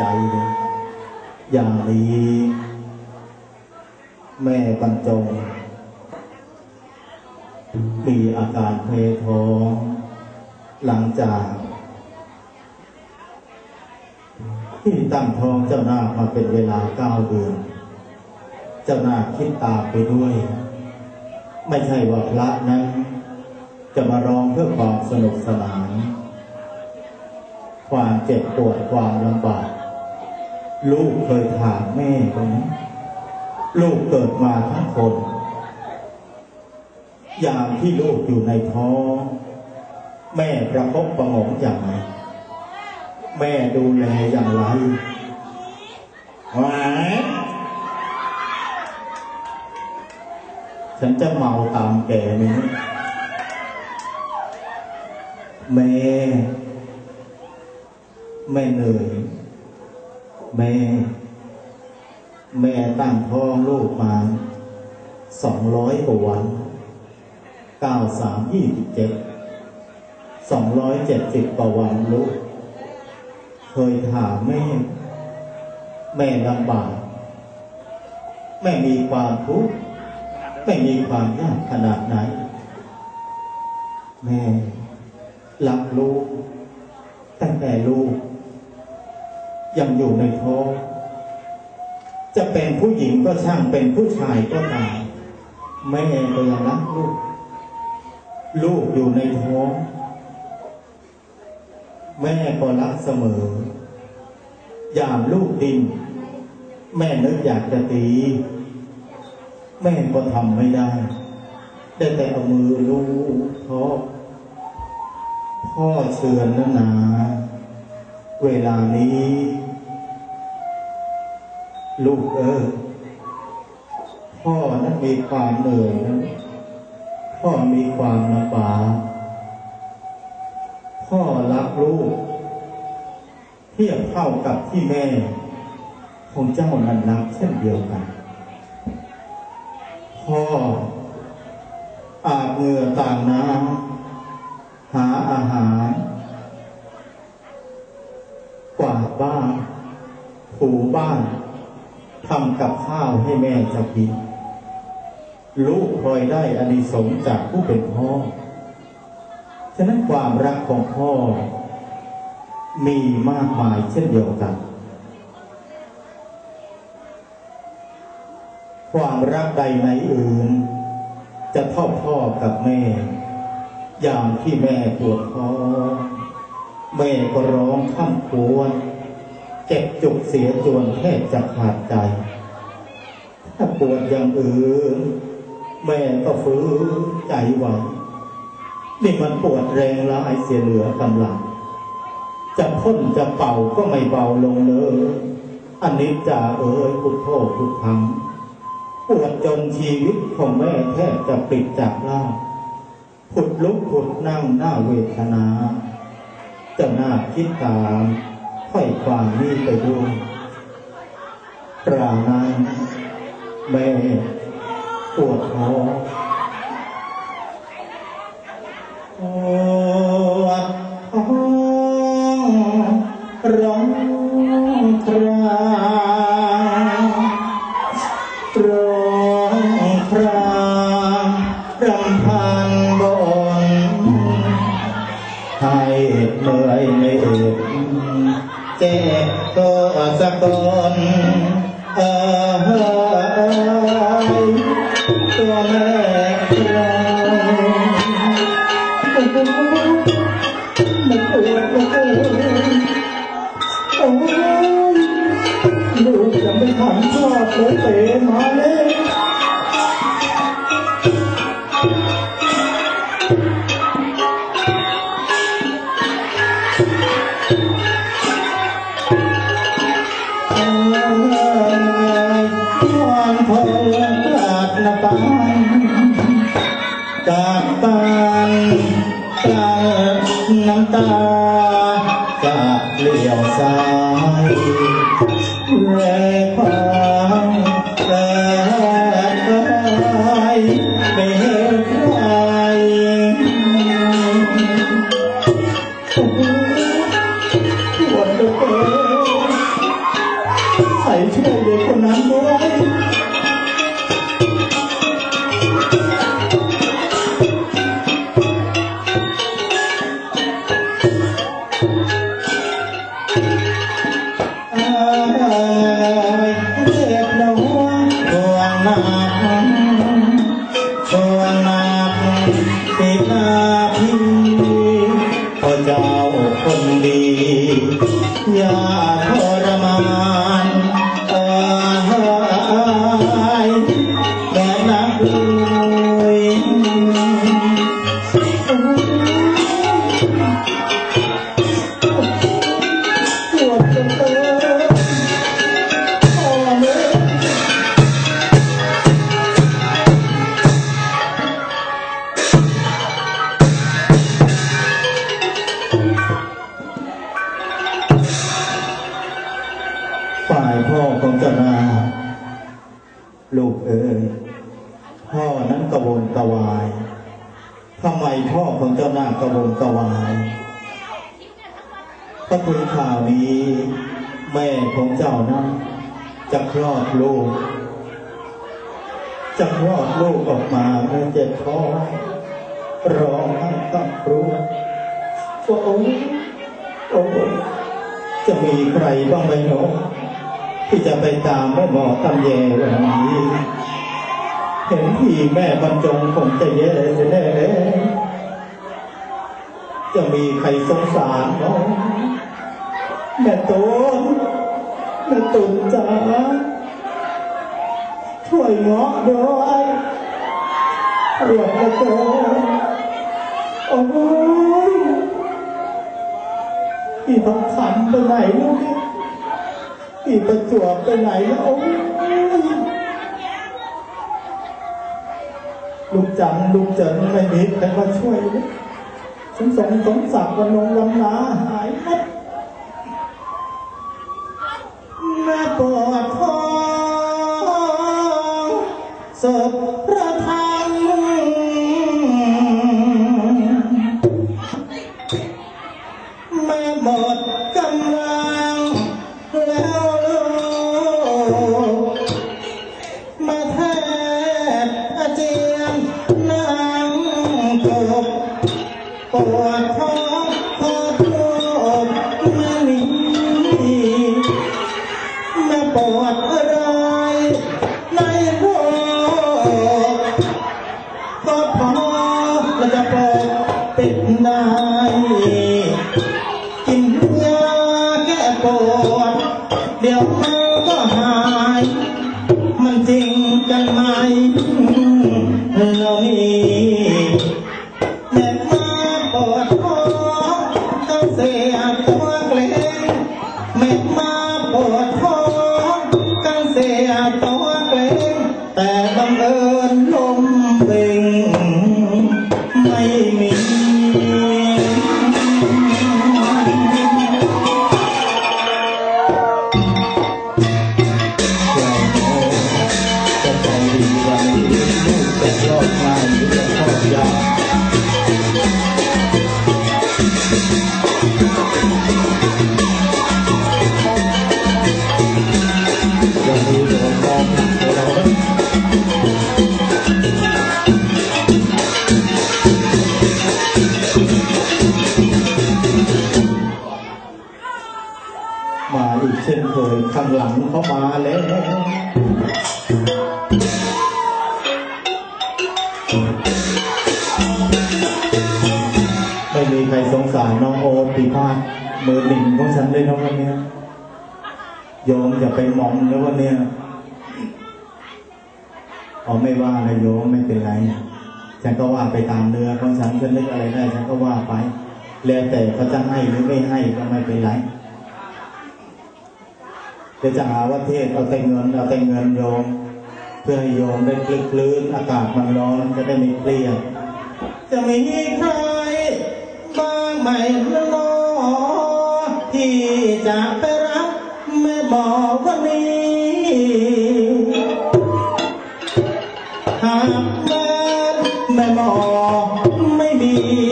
ใจเลยอย่างนี้ แม่บรรจง มีอาการเพท้อง หลังจาก ที่ตั้งท้องเจ้านาคมาเป็นเวลาเก้าเดือน เจ้านาคคิดตามไปด้วย ไม่ใช่ว่าพระนั้น จะมาร้องเพื่อความสนุกสนาน ความเจ็บปวดความลำบาก ลูกเคยถามแม่ตรงนี้ลูกเกิดมาทั้งคน อย่างที่ลูกอยู่ในท้อง แม่ประคบประงมอย่างไรแม่ดูแลอย่างไรหวาฉันจะเมาตามแกไหมแม่ แม่เหนื่อย แม่ แม่ตั้งท้องลูกมาสองร้อยกว่าวันเก้าสามยี่สิบเจ็ดสองร้อยเจ็ดสิบกว่าวันลูก เคยถามแม่ แม่ลำบาก แม่มีความทุกข์แม่มีความยากขนาดไหน แม่รักลูกตั้งแต่ลูก ยังอยู่ในท้องจะเป็นผู้หญิงก็ช่างเป็นผู้ชายก็ตามแม่ก็ยังรักลูก ลูกอยู่ในท้องแม่ก็รักเสมอยามลูกดิน แม่นึกอยากจะตี แม่ก็ทำไม่ได้ ได้แต่เอามือลูกท้องพ่อเชือนนะนาเวลานี้ ลูกเออพ่อนั้นมีความเหนื่อยนะพ่อมีความลำบากพ่อรักลูกเทียบเท่ากับที่แม่ของเจ้านั้นรักเช่นเดียวกัน พ่ออาบเหงื่อต่างน้ำหาอาหารกวาดบ้านถูบ้าน ทำกับข้าวให้แม่จะกิน ลูกพลอยได้อานิสงส์จากผู้เป็นพ่อ ฉะนั้นความรักของพ่อ มีมากมายเช่นเดียวกัน ความรักใดในอื่น จะเท่าพ่อกับแม่อย่างที่แม่ปวดท้องแม่ก็ร้องข้ามควร เจ็บจุกเสียจวนแทบจะขาดใจ ถ้าปวดอย่างอื่น แม่ก็ฟื้นใจไหวนี่มันปวดแรงร้ายเสียเหลือกำลัง จะพ่นจะเป่าก็ไม่เบาลงเลยอันนี้จ่าเอ๋ยพุทโธพุทธังปวดจนชีวิตของแม่แทบจะปิดจากล่างผุดลุกผุดนั่งหน้าเวทนา จะหน้าคิดตาม ให้ความนี้ไปด้วยปรานั้นแม่ปวดท้องปวดท้องร้องครา សកលអើយទោះ น้ำตาจากเลี้ยวซ้ายแรงความแรงกายไม่เห็นใครโอ้โหปวดเหลือเกิ Amen. อของเจ้ากระวนกระวายก็ถึงข่าวนี้แม่ของเจ้านั้นจะคลอดลูก จะคลอดลูกออกมาเมื่อเจ็บท้องร้องไห้ตั้งครัวว่าโอ้โอ้จะมีใครบ้างไหมเนาะที่จะไปตามแม่หมอตำแยวันนี้ เห็นพี่แม่บรรจงคงจะแย่แน่ๆ จะมีใครสงสารเนาะแม่ตูนแม่ตุนจ๋าช่วยเงาะด้วยปวดกระโจนโอ้ยพี่ต้องขันไปไหนลูกเนี่ยพี่ประจวบไปไหนแล้วโอ้ยลูกจันลูกเจินไม่มีใครมาช่วยเลย ฉันสงสงสักดิ์วันนงลำนาหายหมดแม่ปวดท้อศพประธรรมแม่หมด ดอะไรในโลกก็พอเราจะปกปิดได้กินยาแก้ปวด เดี๋ยวมันก็หาย มันจริงกันไหม มาอีกเช่นเคยข้างหลังเขามาแล้วไม่มีใครสงสารน้องโอตปีพาดมือหนึ่งของฉันเลยน้องวันเนี้ยโยมอย่าไปมองนะวันนี้ยเอไม่ว่านะโยมไม่เป็นไรฉันก็ว่าไปตามเนื้อของฉันฉันนึกอะไรได้ฉันก็ว่าไป แล้วแต่เขาจะให้หรือไม่ให้ก็ไม่เป็นไร เจะหาว่าเทศเอาแต่เงินเอาแต่เงินโยม เพื่อให้โยมได้คลึกคลื้นอากาศมันร้อนจะได้ไม่เปรียดจะมีใครบ้างไหมล้อที่จะเป็น